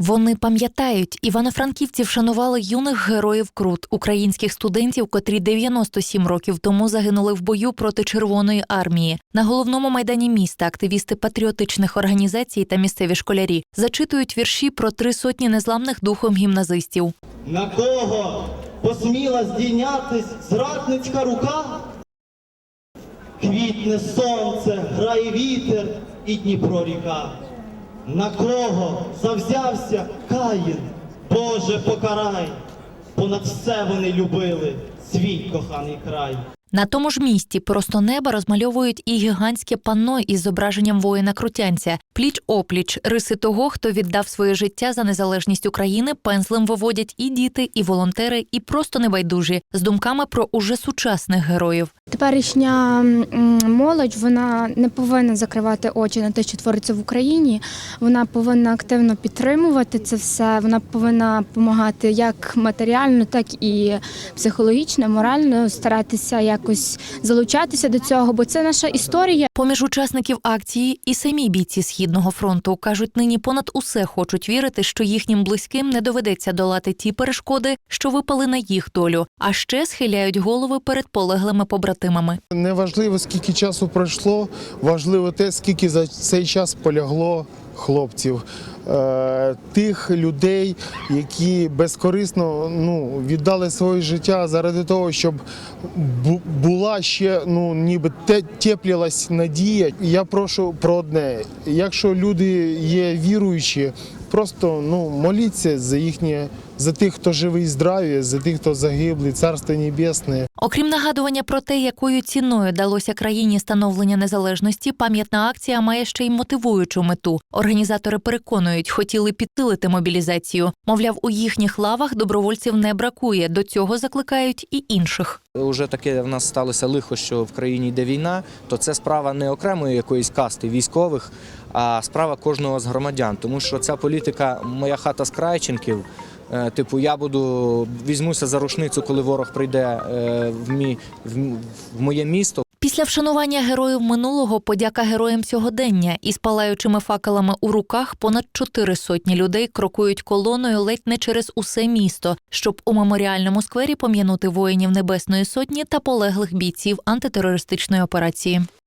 Вони пам'ятають, івано-франківці вшанували юних героїв Крут, українських студентів, котрі 97 років тому загинули в бою проти Червоної армії. На головному майдані міста активісти патріотичних організацій та місцеві школярі зачитують вірші про три сотні незламних духом гімназистів. На кого посміла здійнятись зрадницька рука? Квітне сонце, грає вітер і Дніпро ріка. На кого завзявся Каїн? Боже, покарай! Понад все вони любили свій коханий край. На тому ж місці просто неба розмальовують і гігантське панно із зображенням воїна крутянця. Пліч опліч риси того, хто віддав своє життя за незалежність України, пензлем виводять і діти, і волонтери, і просто небайдужі з думками про уже сучасних героїв. Теперішня молодь вона не повинна закривати очі на те, що твориться в Україні. Вона повинна активно підтримувати це все. Вона повинна допомагати як матеріально, так і психологічно, морально старатися якось залучатися до цього, бо це наша історія. Поміж учасників акції і самі бійці східного фронту кажуть, нині понад усе хочуть вірити, що їхнім близьким не доведеться долати ті перешкоди, що випали на їх долю, а ще схиляють голови перед полеглими побратимами. Неважливо, скільки часу пройшло, важливо те, скільки за цей час полягло хлопців, е, тих людей, які безкорисно ну, віддали своє життя заради того, щоб була ще ну, ніби те, теплілась надія. Я прошу про одне: якщо люди є віруючі, просто ну, моліться за їхнє, за тих, хто живий і здраві, за тих, хто загиблий, царство небесне. Окрім нагадування про те, якою ціною далося країні становлення незалежності, пам'ятна акція має ще й мотивуючу мету. Організатори переконують, хотіли підсилити мобілізацію. Мовляв, у їхніх лавах добровольців не бракує. До цього закликають і інших. Уже таке в нас сталося лихо, що в країні йде війна, то це справа не окремої якоїсь касти військових, а справа кожного з громадян. Тому що ця політика моя хата з Крайченків. е, Типу, я буду візьмуся за рушницю, коли ворог прийде е, в, мій, в моє місто. Після вшанування героїв минулого подяка героям сьогодення із палаючими факелами у руках понад чотири сотні людей крокують колоною ледь не через усе місто, щоб у меморіальному сквері пом'янути воїнів Небесної сотні та полеглих бійців антитерористичної операції.